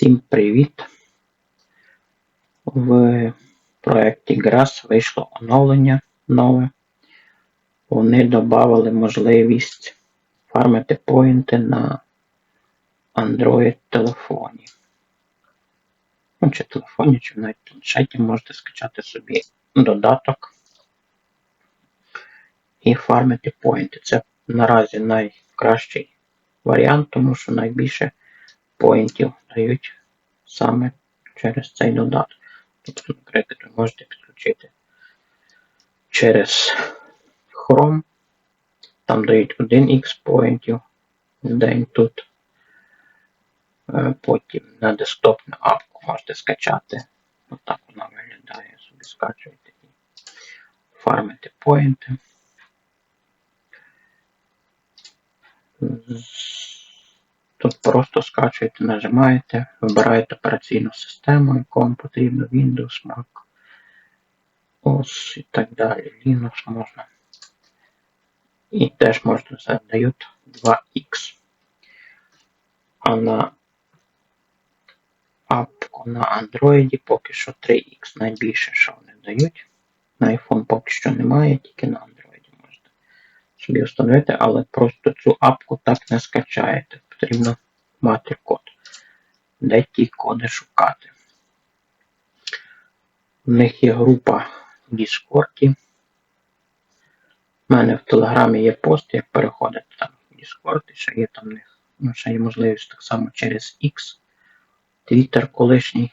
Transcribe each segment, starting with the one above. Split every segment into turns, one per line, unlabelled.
Всім привіт! В проєкті GRAS вийшло оновлення нове. Вони додали можливість фармити поінти на Android телефоні. Ну, чи телефоні, чи навіть планшеті можете скачати собі додаток і фармити поінти. Це наразі найкращий варіант, тому що найбільше поінтів дають саме через цей додаток. Тобто, наприклад, ви можете підключити через Chrome, там дають 1х поінтів в день тут. Потім на десктопну апку можете скачати. Отак вона виглядає, собі скачуєте і фармите поінти. Тут просто скачуєте, нажимаєте, вибираєте операційну систему, яку вам потрібно, Windows, Mac, OS і так далі. Linux можна. І теж можна задають 2X. А на апку на Android поки що 3X найбільше, що вони дають. На iPhone поки що немає, тільки на Android можете собі встановити, але просто цю апку так не скачаєте. Потрібно мати код. Де ті коди шукати. У них є група в Discord. У мене в Телеграмі є пост, як переходити там в Discord, і ще є там в них. Ну, ще є можливість так само через X. Twitter колишній.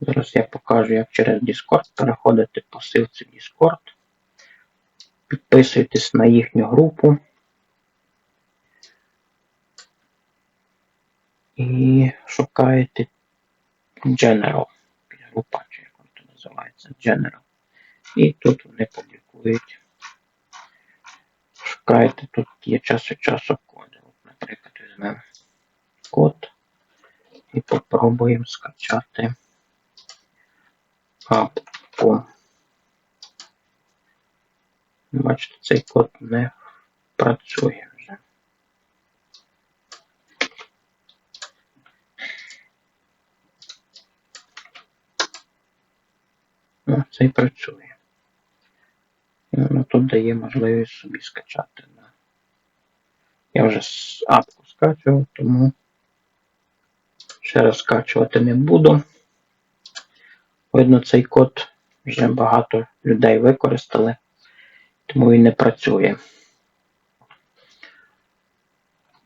Зараз я покажу, як через Discord переходити по ссылці в Discord. Підписуйтесь на їхню групу. І шукаєте General. Група, чи як воно називається General. І тут вони публікують. Шукаєте, тут є час від часу коди. От, Наприклад, візьмемо код і попробуємо скачати апку. Бачите, цей код не працює вже. О, цей працює. І воно тут дає можливість собі скачати. Я вже апку скачував, тому ще раз скачувати не буду. Видно, цей код вже багато людей використали, тому він не працює.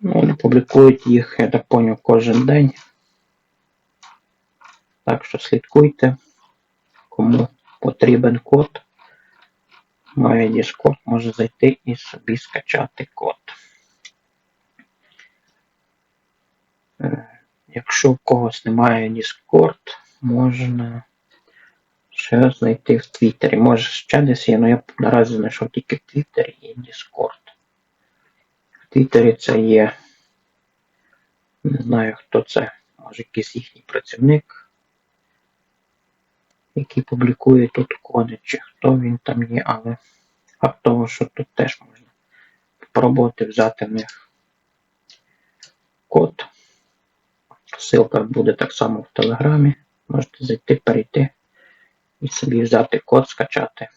Ну, Вони публікують їх, я так поняв, кожен день. Так що слідкуйте, потрібен код. Має Discord, може зайти і собі скачати код. Е, Якщо в когось немає Discord, можна ще знайти в Твіттері. Може ще десь є, але я наразі знайшов тільки в Твіттері і Discord. В Твіттері це є. Не знаю, хто це, може якийсь їхній працівник, який публікує тут коди, чи хто він там є, але факт того, що тут теж можна спробувати взяти в них код. Ссылка буде так само в Телеграмі. Можете зайти, перейти і собі взяти код, скачати